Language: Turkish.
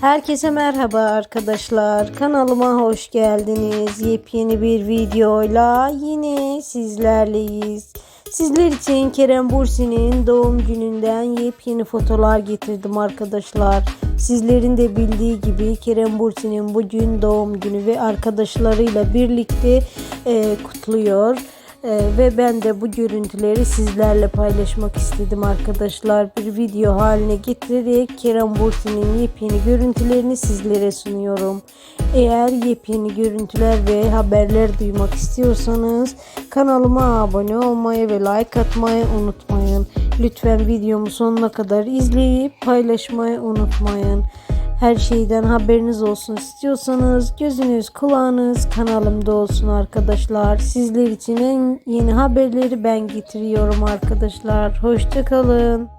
Herkese merhaba arkadaşlar. Kanalıma hoş geldiniz. Yepyeni bir videoyla yine sizlerleyiz. Sizler için Kerem Bursi'nin doğum gününden yepyeni fotolar getirdim arkadaşlar. Sizlerin de bildiği gibi Kerem Bursi'nin bugün doğum günü ve arkadaşlarıyla birlikte e, kutluyor. Ee, ve ben de bu görüntüleri sizlerle paylaşmak istedim arkadaşlar. Bir video haline getirerek Kerem Bursi'nin yepyeni görüntülerini sizlere sunuyorum. Eğer yepyeni görüntüler ve haberler duymak istiyorsanız kanalıma abone olmayı ve like atmayı unutmayın. Lütfen videomu sonuna kadar izleyip paylaşmayı unutmayın. Her şeyden haberiniz olsun istiyorsanız gözünüz kulağınız kanalımda olsun arkadaşlar. Sizler için en yeni haberleri ben getiriyorum arkadaşlar. Hoşçakalın.